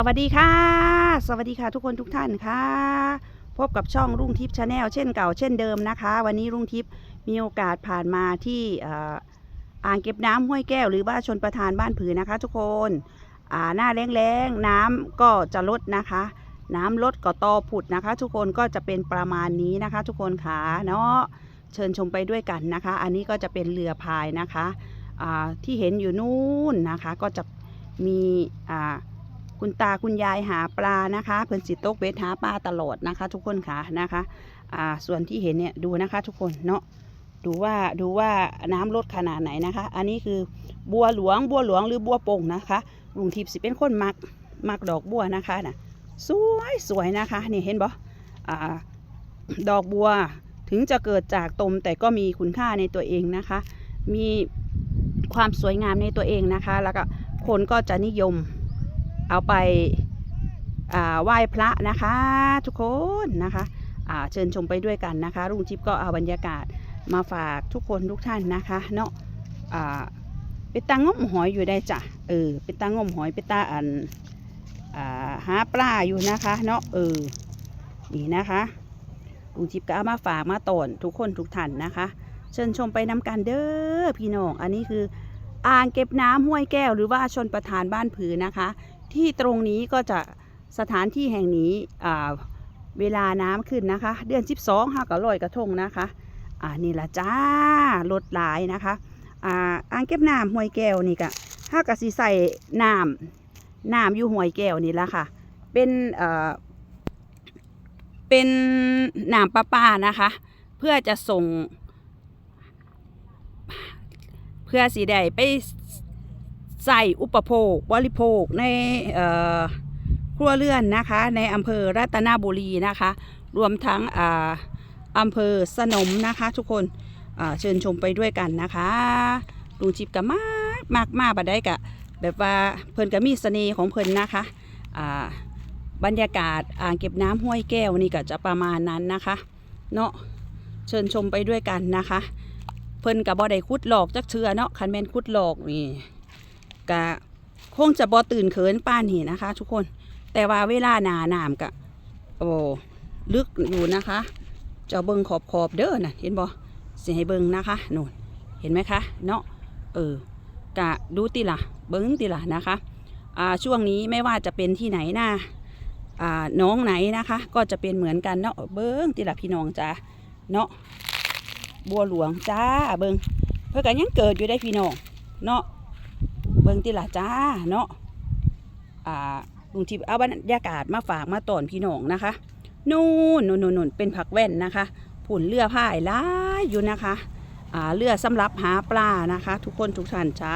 สวัสดีค่ะ สวัสดีค่ะทุกคนทุกท่านค่ะ พบกับช่องรุ่งทิพย์ชาแนลเช่นเก่าเช่นเดิมนะคะ วันนี้รุ่งทิพย์มีโอกาสผ่านมาที่อ่ออ่างเก็บน้ำห้วยแก้ว หรือว่าชนประทานบ้านผือนะคะ ทุกคนอ่าหน้าแรงๆน้ำก็จะลดนะคะ น้ำลดก็ตอผุดนะคะ ทุกคนก็จะเป็นประมาณนี้นะคะ ทุกคนค่ะเนาะเชิญชมไปด้วยกันนะคะ อันนี้ก็จะเป็นเรือพายนะคะอ่าที่เห็นอยู่นู่นนะคะ ก็จะมีอ่า คุณตาคุณยายหาปลานะคะ เพิ่นสิตกเบ็ดหาปลาตลอดนะคะ ทุกคนค่ะนะคะอ่าส่วนที่เห็นเนี่ยดูนะคะทุกคนเนาะดูว่าดูว่าน้ำลดขนาดไหนนะคะ อันนี้คือบัวหลวงบัวหลวงหรือบัวโป่งนะคะลุงทิพย์สิเป็นคนมักมักดอกบัวนะคะน่ะสวยสวยนะคะนี่เห็นบ่อ่าดอกบัวถึงจะเกิดจากตมแต่ก็มีคุณค่าในตัวเองนะคะ มีความสวยงามในตัวเองนะคะ แล้วก็คนก็จะนิยม เอาไปไหว้พระนะคะทุกคนนะคะเชิญชมไปด้วยกันนะคะลุงจิ๊บก็เอาบรรยากาศมาฝากทุกคนทุกท่านนะคะเนาะอ่าเป็นตางมหอยอยู่ได้จ้ะเออเป็นตางมหอยเป็นตาอันอหาปลาอยู่นะคะเนาะเออนี่นะคะลุงจิ๊บก็เอามาฝากมาตอนทุกคนทุกท่านนะคะ เชิญชมไปนำกันเด้อพี่น้องอันนี้คืออ่างเก็บน้ำห้วยแก้วหรือว่าชนประทานบ้านผือนะคะ ที่ตรงนี้ก็จะสถานที่แห่งนี้เวลาน้ำขึ้นนะคะ เดือน 12ห้าก็ลอยกระทงนะคะอ่านี่ละจ้ารถหลายนะคะอ่าอ่างเก็บน้ำห้วยแก้วนี่ก็ห้ากะสิใส่น้ำน้ำอยู่ห้วยแก้วนี่ละค่ะ เป็นเอ่อเป็นน้ำประปานะคะ เพื่อจะส่ง เพื่อสีได้ไป ใส่อุปโภคบริโภคในครัวเรือนนะคะ ในอำเภอรัตนบุรีนะคะ รวมทั้งออำเภอสนมนะคะ ทุกคนเชิญชมไปด้วยกันนะคะลุงจิบกับมากมากมากบัดได้กะแบบว่าเพิ่นก็มีเสน่ห์ของเพิ่นนะคะบรรยากาศอ่างเก็บน้ำห้วยแก้วนี่ก็จะประมาณนั้นนะคะ เนาะเชิญชมไปด้วยกันนะคะ เพิ่นกับบ่ได้คุดหลอกจักเชือเนาะคันแมนคุดหลอกนี่ กะคงจะบ่ตื่นเขินป้านนี่นะคะ ทุกคนแต่ว่าเวลาหนาหนามกะโอ้ลึกอยู่นะคะเจะเบิงขอบขอบเด้อน่ะเห็นบ่สิให้เบิงนะคะนู่นเห็นไหมคะเนาะเออกะดูติล่ะเบิงติล่ะนะคะอ่าช่วงนี้ไม่ว่าจะเป็นที่ไหนนะอ่าน้องไหนนะคะ ก็จะเป็นเหมือนกันเนาะเบิงติล่ะพี่น้องจ้าเนาะบัวหลวงจ้าเบิงเพื่อกันยังเกิดอยู่ได้พี่น้องเนาะ บิงติล่ะจ้าเนาะอ่าลุงทิพย์เอาบรรยากาศมาฝากมาตอนพี่น้องนะคะนู่นนู่นนู่นเป็นผักแว่นนะคะผุนเรือพาหลายอยู่นะคะอ่าเรือสำหรับหาปลานะคะ ทุกคนทุกท่านจ้า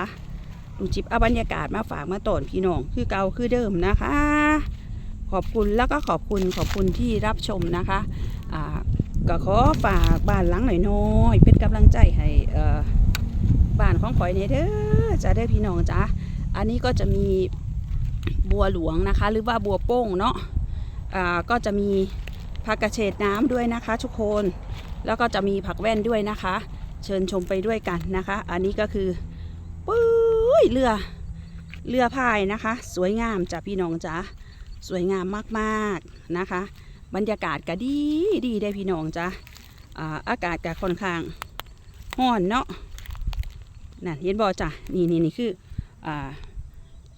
ลุงจิบเอาบรรยากาศมาฝากมาตอนพี่น้องคือเก่าคือเดิมนะคะ ขอบคุณแล้วก็ขอบคุณขอบคุณที่รับชมนะคะอ่าก็ขอฝากบ้านหลังหน่อยๆเป็นกำลังใจให้เอ่อ บ้านของข่อยในเด้อจะได้อพี่น้องจ้าอันนี้ก็จะมีบัวหลวงนะคะ หรือว่าบัวโป้งเนาะอ่าก็จะมีผักกระเฉดน้ำด้วยนะคะทุกคนแล้วก็จะมีผักแว่นด้วยนะคะ เชิญชมไปด้วยกันนะคะ อันนี้ก็คือปุ้ยเรือเรือพายนะคะ สวยงามจ้ะพี่น้องจ้าสวยงามมากๆนะคะ บรรยากาศก็ดีดีได้พี่น้องจ้ะอ่าอากาศก็ค่อนข้างร้อนเนาะ นั่นเห็นบ่จ้ะนี่นี่นี่คืออ่า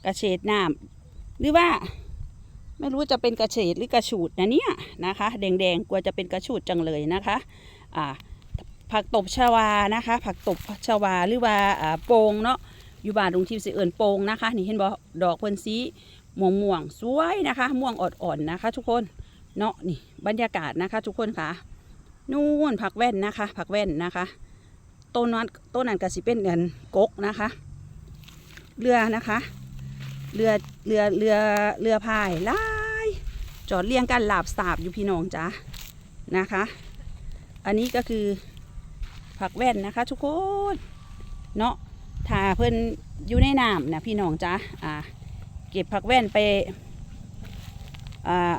กระเฉดน้ำหรือว่าไม่รู้จะเป็นกระเฉดหรือกระฉูดนะเนี่ยนะคะแดงๆกลัวจะเป็นกระฉูดจังเลยนะคะอ่าผักตบชวานะคะ ผักตบชวาหรือว่าอ่าโปงเนาะอยู่บ้านลุงทิพย์สิเอิญโปงนะคะนี่เห็นบ่ดอกเพิ่นสีม่วงม่วงสวยนะคะ ม่วงอ่อนๆนะคะ ทุกคนเนาะนี่บรรยากาศนะคะ ทุกคนค่ะนู่นผักแว่นนะคะ ผักแว่นนะคะ ต้นนั้นต้นนั้นก็สิเป็นเงินกกนะคะ เรือนะคะ เรือเรือเรือเรือพายลายจอดเรียงกันหลาบสาบอยู่พี่น้องจ้านะคะ อันนี้ก็คือผักแว่นนะคะ ทุกคนเนาะถ้าเพิ่นอยู่ในน้ำนะพี่น้องจ้าอ่า เก็บผักแว่นไปอ่า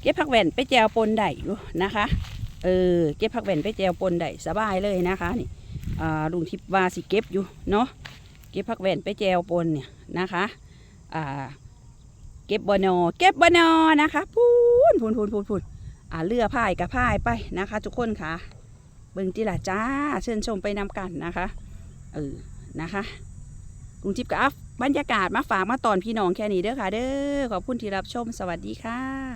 เก็บผักแว่นไปแจวปนได้อยู่นะคะ เออ เก็บผักแว่นไปแจวปนได้สบายเลยนะคะนี่ ลุงทิพย์ว่าสิเก็บอยู่เนาะเก็บผักแว่นไปแจวปนเนี่ยนะคะอ่าเก็บบอนอเก็บบอนอนะคะพูนพูนพูนพูนพูนอ่าเรือพายกับพายไปนะคะ ทุกคนค่ะเบิ่งจิละจ้าเชิญชมไปนำกันนะคะเออนะคะกรุงทิพย์กับบรรยากาศมาฝากมาตอนพี่น้องแค่นี้เด้อค่ะ เด้อขอบคุณที่รับชมสวัสดีค่ะ